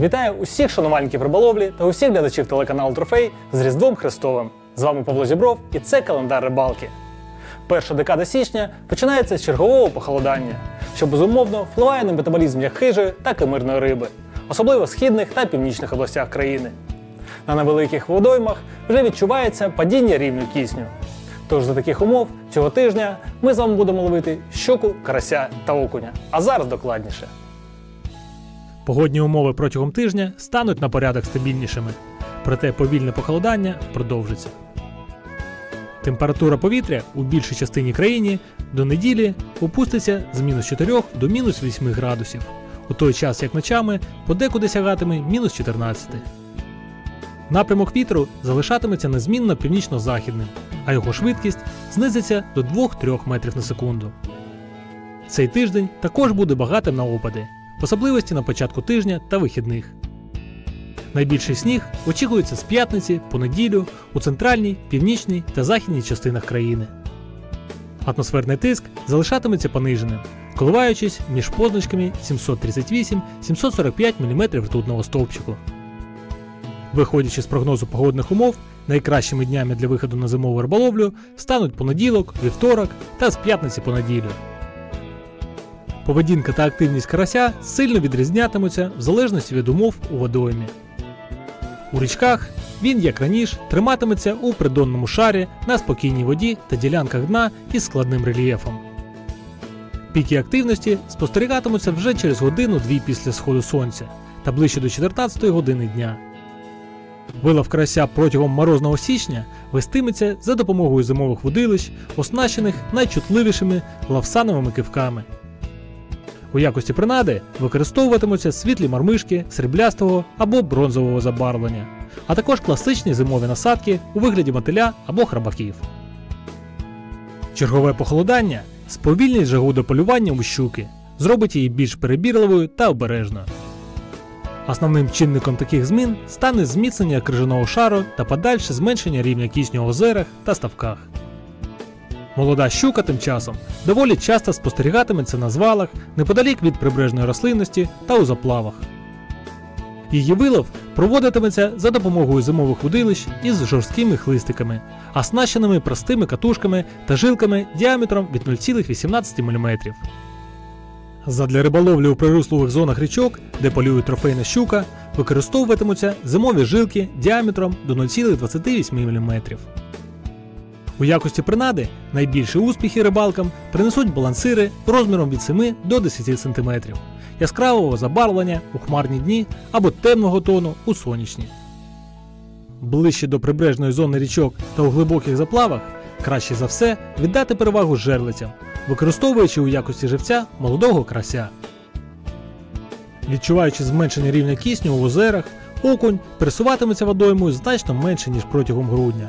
Вітаю усіх шанувальників риболовлі та усіх глядачів телеканалу Трофей з Різдвом Христовим. З вами Павло Зібров і це календар рибалки. Перша декада січня починається з чергового похолодання, що безумовно впливає на метаболізм як хижої, так і мирної риби, особливо в східних та північних областях країни. На невеликих водоймах вже відчувається падіння рівню кисню. Тож за таких умов цього тижня ми з вами будемо ловити щоку, карася та окуня. А зараз докладніше. Погодні умови протягом тижня стануть на порядок стабільнішими, проте повільне похолодання продовжиться. Температура повітря у більшій частині країни до неділі опуститься з мінус 4 до мінус 8 градусів, у той час як ночами подекуди сягатиме мінус 14. Напрямок вітру залишатиметься незмінно північно-західним, а його швидкість знизиться до 2-3 метрів на секунду. Цей тиждень також буде багатим на опади, в особливості на початку тижня та вихідних. Найбільший сніг очікується з п'ятниці по неділю у центральній, північній та західній частинах країни. Атмосферний тиск залишатиметься пониженим, коливаючись між позначками 738-745 мм ртутного стовпчику. Виходячи з прогнозу погодних умов, найкращими днями для виходу на зимову риболовлю стануть понеділок, вівторок та з п'ятниці по неділю. Поведінка та активність карася сильно відрізнятимуться в залежності від умов у водоймі. У річках він, як раніше, триматиметься у придонному шарі на спокійній воді та ділянках дна із складним рельєфом. Піки активності спостерігатимуться вже через годину-дві після сходу сонця та ближче до 14 години дня. Вилов карася протягом морозного січня вестиметься за допомогою зимових водилищ, оснащених найчутливішими лавсановими кивками. У якості принади використовуватимуться світлі мармишки сріблястого або бронзового забарвлення, а також класичні зимові насадки у вигляді мотиля або храбаків. Чергове похолодання сповільнить жагу до полювання у щуки, зробить її більш перебірливою та обережною. Основним чинником таких змін стане зміцнення крижаного шару та подальше зменшення рівня кисню у озерах та ставках. Молода щука тим часом доволі часто спостерігатиметься на звалах неподалік від прибережної рослинності та у заплавах. Її вилов проводитиметься за допомогою зимових водилищ із жорсткими хлистиками, оснащеними простими катушками та жилками діаметром від 0,18 мм. Задля риболовлі у прируслових зонах річок, де полює трофейна щука, використовуватимуться зимові жилки діаметром до 0,28 мм. У якості принади найбільші успіхи рибалкам принесуть балансири розміром від 7 до 10 см, яскравого забарвлення у хмарні дні або темного тону у сонячні. Ближче до прибережної зони річок та у глибоких заплавах краще за все віддати перевагу жерлицям, використовуючи у якості живця молодого крася. Відчуваючи зменшення рівня кисню у озерах, окунь пересуватиметься водоймою значно менше, ніж протягом грудня.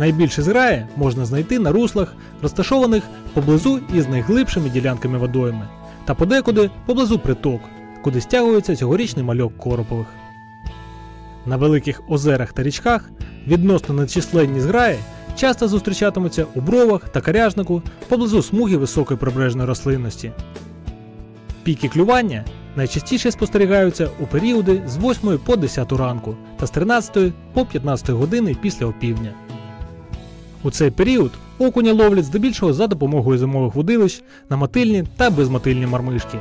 Найбільше зграї можна знайти на руслах, розташованих поблизу із найглибшими ділянками водойми, та подекуди поблизу приток, куди стягується цьогорічний мальок коропових. На великих озерах та річках відносно нечисленні зграї часто зустрічатимуться у бровах та каряжнику поблизу смуги високої прибережної рослинності. Піки клювання найчастіше спостерігаються у періоди з 8 по 10 ранку та з 13 по 15 години після опівдня. У цей період окуня ловлять здебільшого за допомогою зимових водилищ на мотильні та безмотильні мармишки.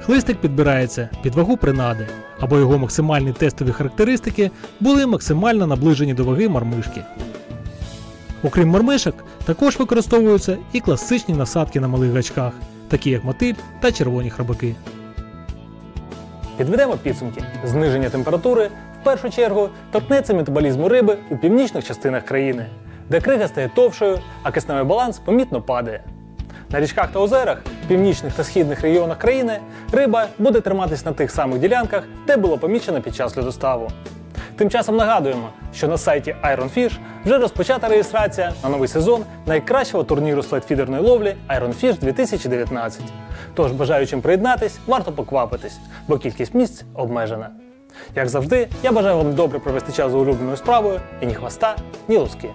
Хлистик підбирається під вагу принади, або його максимальні тестові характеристики були максимально наближені до ваги мармишки. Окрім мармишок, також використовуються і класичні насадки на малих гачках, такі як мотиль та червоні храбаки. Підведемо підсумки. Зниження температури в першу чергу торкнеться метаболізму риби у північних частинах країни, де крига стає товшою, а кисневий баланс помітно падає. На річках та озерах північних та східних регіонах країни риба буде триматись на тих самих ділянках, де було помічено під час льодоставу. Тим часом нагадуємо, що на сайті Iron Fish вже розпочата реєстрація на новий сезон найкращого турніру слайдфідерної ловлі Iron Fish 2019. Тож бажаючим приєднатись, варто поквапитись, бо кількість місць обмежена. Як завжди, я бажаю вам добре провести час за улюбленою справою і ні хвоста, ні луски.